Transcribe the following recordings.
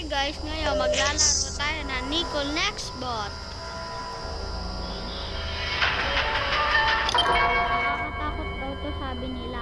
Hi guys, ngayon maglalaro tayo ng Nicole Next Bot. Nakakatakot daw to sabi nila.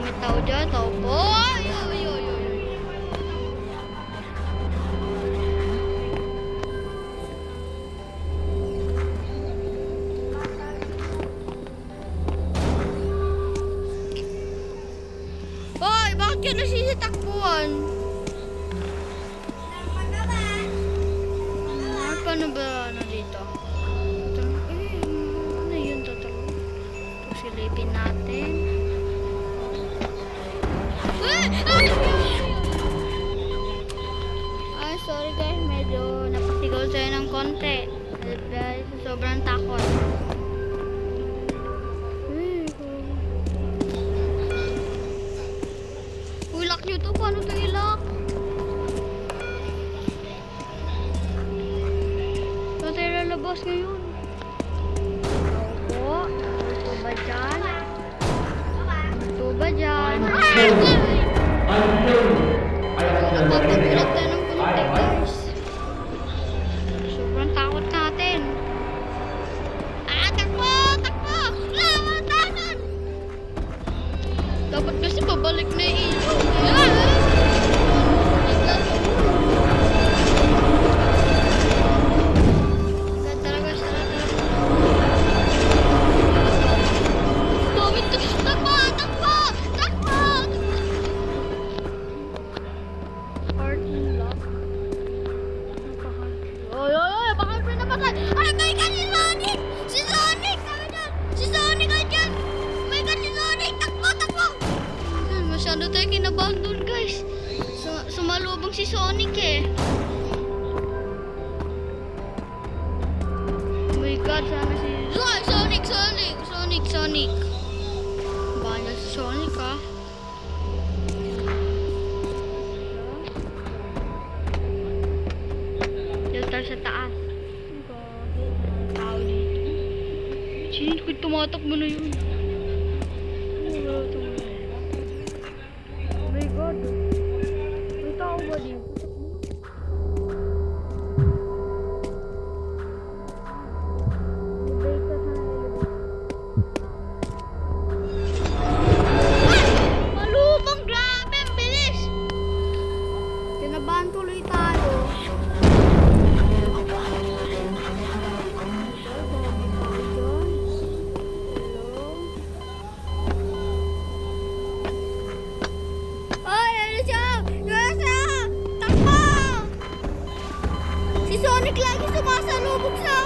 Baka may tao dyan. Tao po. Ay! Ay! Ay! Ay! Ay! Hoy, bakit ka nasisitakbuhan? Ah, paano ba ano Ay, sorry guys, medyo napasigaw tayo ng konti. Dahil sobrang takot. Uy, lock nyo to. Paano to ilak? Saan tayo lalabas ngayon? Opo. Ito ba dyan? Ito dyan? Takbo! Parking lot. Napaka- Oy, oy, oy! Baka may napatay! Ay, may ka si Sonic! Masyado tayo kinabahan doon, guys. Su- sumalubong si Sonic eh. Oh my God, sana si... Ay, Sonic! Sonic! Sonic! Sonic! Bahala si Sonic ah. Dito tayo sa taas. Tao dito. Sino ko tumatakbo na yun? Tumatakbo. Kinabahan tuloy tayo. Ay, ano siya? Nasa! Takbo! Si Sonic lagi sumasalubog sa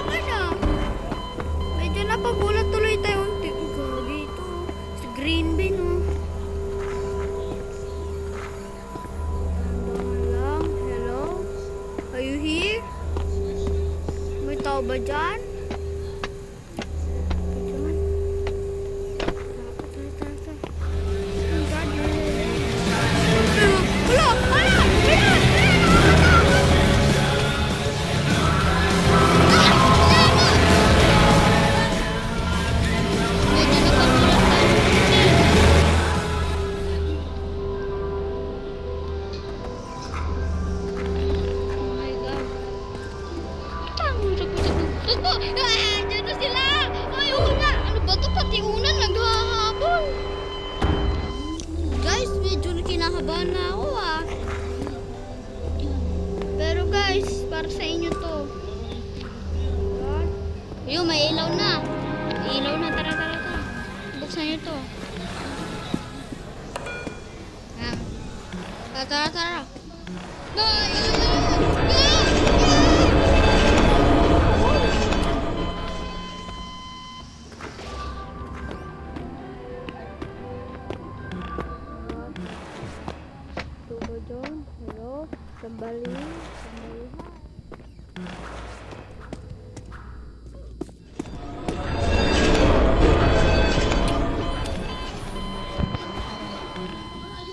kinakabahan na ah. Pero guys, para sa inyo to. Ayun, may ilaw na. Ilaw na. Tara, tara, tara. Buksan nyo to. Yan. Tara, tara, tara.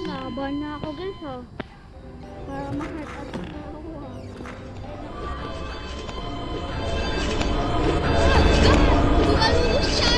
Laban na ako guys ha. Para ma-heart attack ako ha. Sumasalubong siya,